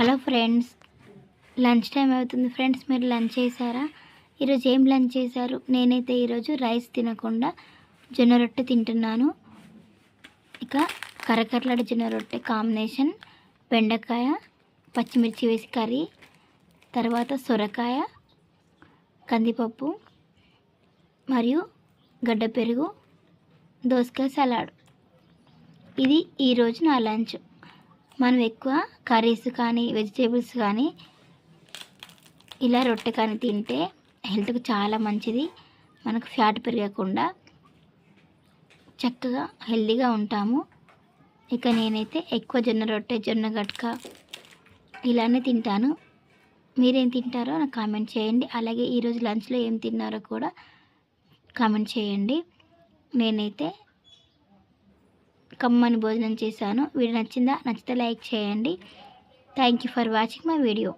Hello friends lunch time అవుతుంది friends మీరు lunch చేశారా? ఈరోజు ఏం లంచ్ చేశారు? నేనైతే ఈరోజు రైస్ తినకుండా జొన్న రొట్టె తింటున్నాను. ఇక కరకరలాడే జొన్న రొట్టె కాంబినేషన్ బెండకాయ పచ్చిమిర్చి వేసి కర్రీ తర్వాత సొరకాయ కందిపప్పు మరియు గడ్డ పెరుగు దోసకాయ సలాడ్. ఇది ఈరోజు నా లంచ్. మనం ఎక్కువ కర్రీస్ కానీ వెజిటేబుల్స్ కానీ ఇలా రొట్టె కానీ తింటే హెల్త్కి చాలా మంచిది. మనకు ఫ్యాట్ పెరగకుండా చక్కగా హెల్దీగా ఉంటాము. ఇక నేనైతే ఎక్కువ జొన్న రొట్టె జొన్న గట్క ఇలానే తింటాను. మీరేం తింటారో నాకు కామెంట్ చేయండి. అలాగే ఈరోజు లంచ్లో ఏం తిన్నారో కూడా కామెంట్ చేయండి. నేనైతే కమ్మని భోజనం చేశాను. వీడియో నచ్చిందా? నచ్చితే లైక్ చేయండి. Thank you for watching my video